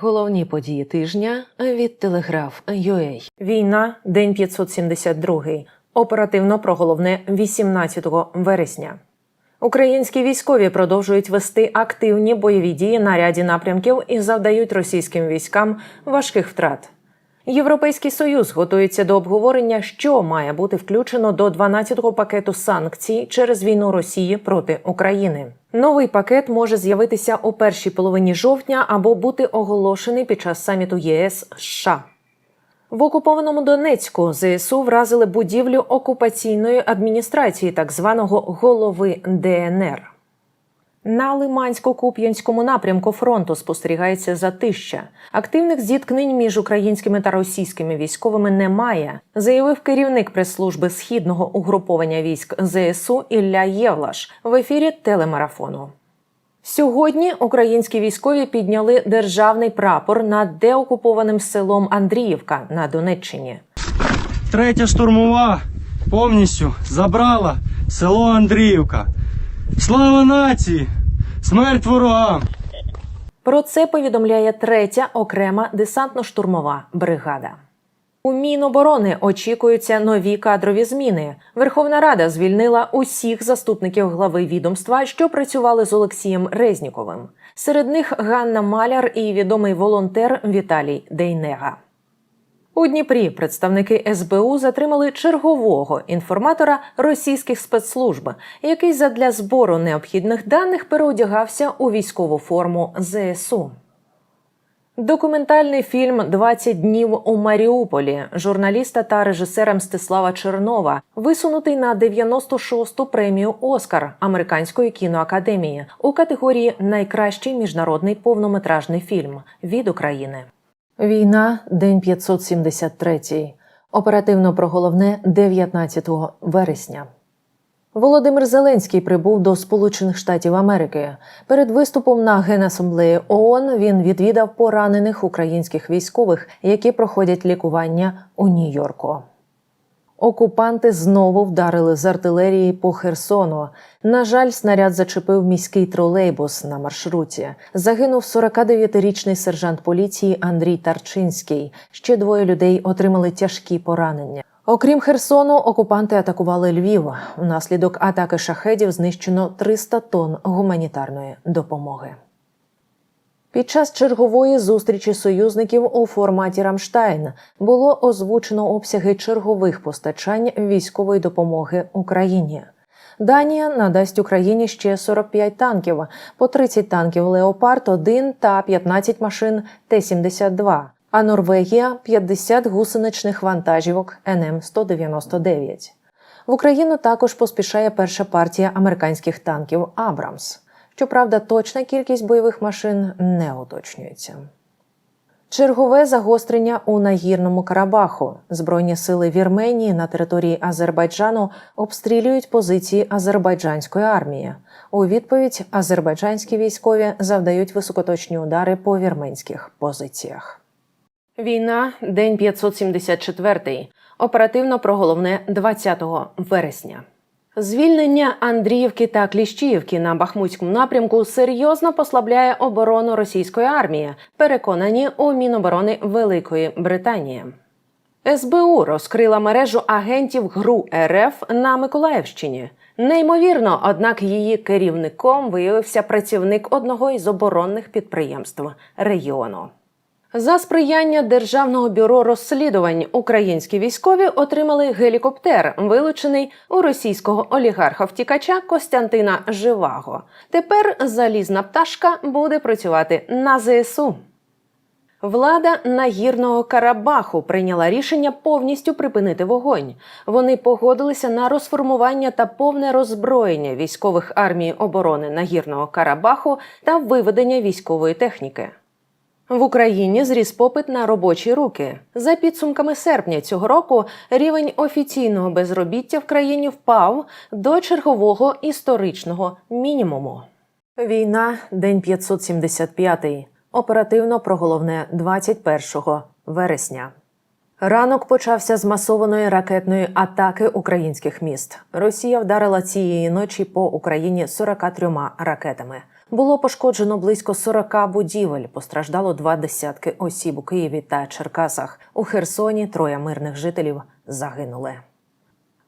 Головні події тижня від Телеграф UA. Війна, день 572. Оперативно про головне 18 вересня. Українські військові продовжують вести активні бойові дії на ряді напрямків і завдають російським військам важких втрат. Європейський союз готується до обговорення, що має бути включено до 12-го пакету санкцій через війну Росії проти України. Новий пакет може з'явитися у першій половині жовтня або бути оголошений під час саміту ЄС США. В окупованому Донецьку ЗСУ вразили будівлю окупаційної адміністрації так званого голови ДНР. На Лимансько-Куп'янському напрямку фронту спостерігається затища. Активних зіткнень між українськими та російськими військовими немає, заявив керівник прес-служби східного угруповання військ ЗСУ Ілля Євлаш в ефірі телемарафону. Сьогодні українські військові підняли державний прапор над деокупованим селом Андріївка на Донеччині. Третя штурмова повністю забрала село Андріївка. Слава нації! Смерть ворогам! Про це повідомляє третя окрема десантно-штурмова бригада. У Міноборони очікуються нові кадрові зміни. Верховна Рада звільнила усіх заступників глави відомства, що працювали з Олексієм Резніковим. Серед них Ганна Маляр і відомий волонтер Віталій Дейнега. У Дніпрі представники СБУ затримали чергового інформатора російських спецслужб, який задля збору необхідних даних переодягався у військову форму ЗСУ. Документальний фільм «20 днів у Маріуполі журналіста та режисера Мстислава Чернова, висунутий на 96-ту премію Оскар Американської кіноакадемії у категорії Найкращий міжнародний повнометражний фільм від України. Війна, день 573. Оперативно про головне 19 вересня. Володимир Зеленський прибув до Сполучених Штатів Америки. Перед виступом на Генасамблеї ООН він відвідав поранених українських військових, які проходять лікування у Нью-Йорку. Окупанти знову вдарили з артилерії по Херсону. На жаль, снаряд зачепив міський тролейбус на маршруті. Загинув 49-річний сержант поліції Андрій Тарчинський. Ще двоє людей отримали тяжкі поранення. Окрім Херсону, окупанти атакували Львів. Внаслідок атаки шахедів знищено 300 тонн гуманітарної допомоги. Під час чергової зустрічі союзників у форматі Рамштайн було озвучено обсяги чергових постачань військової допомоги Україні. Данія надасть Україні ще 45 танків, по 30 танків Леопард 1 та 15 машин Т-72, а Норвегія 50 гусеничних вантажівок НМ-199. В Україну також поспішає перша партія американських танків Абрамс. Щоправда, точна кількість бойових машин не уточнюється. Чергове загострення у нагірному Карабаху. Збройні сили Вірменії на території Азербайджану обстрілюють позиції азербайджанської армії. У відповідь азербайджанські військові завдають високоточні удари по вірменських позиціях. Війна, день 574. Оперативно про головне 20 вересня. Звільнення Андріївки та Кліщіївки на Бахмутському напрямку серйозно послабляє оборону російської армії, переконані у Міноборони Великої Британії. СБУ розкрила мережу агентів ГРУ РФ на Миколаївщині. Неймовірно, однак її керівником виявився працівник одного із оборонних підприємств регіону. За сприяння Державного бюро розслідувань українські військові отримали гелікоптер, вилучений у російського олігарха-втікача Костянтина Живаго. Тепер залізна пташка буде працювати на ЗСУ. Влада нагірного Карабаху прийняла рішення повністю припинити вогонь. Вони погодилися на розформування та повне роззброєння військових армій оборони нагірного Карабаху та виведення військової техніки. В Україні зріс попит на робочі руки. За підсумками серпня цього року рівень офіційного безробіття в країні впав до чергового історичного мінімуму. Війна, день 575. Оперативно про головне 21 вересня. Ранок почався з масованої ракетної атаки українських міст. Росія вдарила цієї ночі по Україні 43 ракетами. Було пошкоджено близько 40 будівель. Постраждало два десятки осіб у Києві та Черкасах. У Херсоні троє мирних жителів загинули.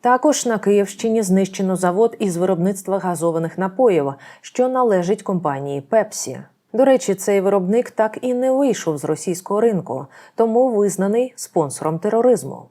Також на Київщині знищено завод із виробництва газованих напоїв, що належить компанії Пепсі. До речі, цей виробник так і не вийшов з російського ринку, тому визнаний спонсором тероризму.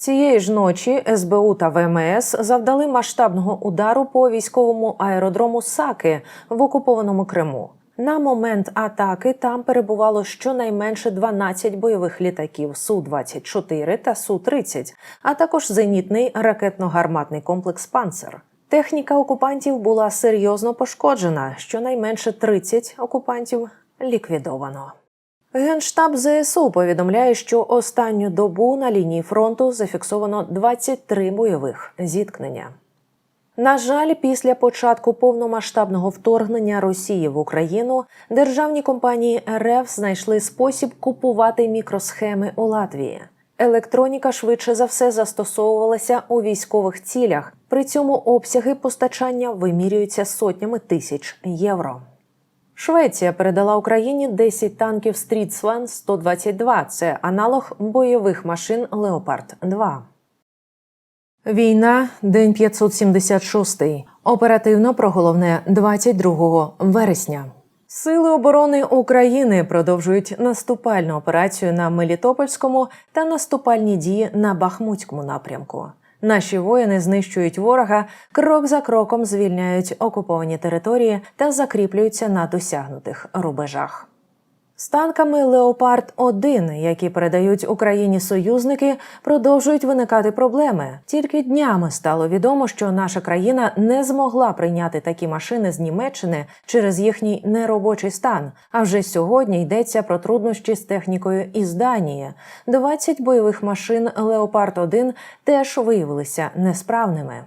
Цієї ж ночі СБУ та ВМС завдали масштабного удару по військовому аеродрому Саки в окупованому Криму. На момент атаки там перебувало щонайменше 12 бойових літаків Су-24 та Су-30, а також зенітний ракетно-гарматний комплекс Панцер. Техніка окупантів була серйозно пошкоджена. Щонайменше 30 окупантів ліквідовано. Генштаб ЗСУ повідомляє, що останню добу на лінії фронту зафіксовано 23 бойових зіткнення. На жаль, після початку повномасштабного вторгнення Росії в Україну державні компанії РФ знайшли спосіб купувати мікросхеми у Латвії. Електроніка швидше за все застосовувалася у військових цілях. При цьому обсяги постачання вимірюються сотнями тисяч євро. Швеція передала Україні 10 танків Стрітсван 122 Це аналог бойових машин Леопард 2 Війна, день 576. Оперативно про головне 22 вересня. Сили оборони України продовжують наступальну операцію на Мелітопольському та наступальні дії на Бахмутському напрямку. Наші воїни знищують ворога, крок за кроком звільняють окуповані території та закріплюються на досягнутих рубежах. З танками Леопард 1 які передають Україні союзники, продовжують виникати проблеми. Тільки днями стало відомо, що наша країна не змогла прийняти такі машини з Німеччини через їхній неробочий стан. А вже сьогодні йдеться про труднощі з технікою із Данії. 20 бойових машин Леопард 1 теж виявилися несправними.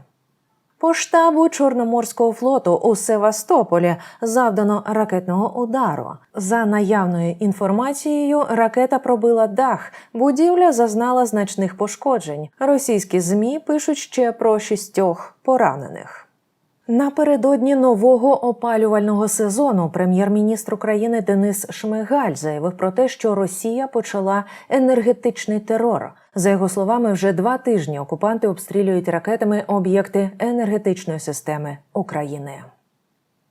По штабу Чорноморського флоту у Севастополі завдано ракетного удару. За наявною інформацією, ракета пробила дах. Будівля зазнала значних пошкоджень. Російські змі пишуть ще про шістьох поранених. Напередодні нового опалювального сезону прем'єр-міністр України Денис Шмигаль заявив про те, що Росія почала енергетичний терор. За його словами, вже два тижні окупанти обстрілюють ракетами об'єкти енергетичної системи України.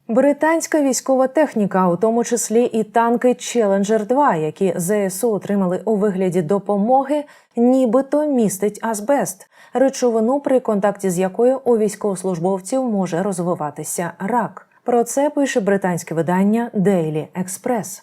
Британська військова техніка, у тому числі і танки Challenger 2 які ЗСУ отримали у вигляді допомоги, нібито містить азбест, речовину, при контакті з якою у військовослужбовців може розвиватися рак. Про це пише британське видання Daily Express.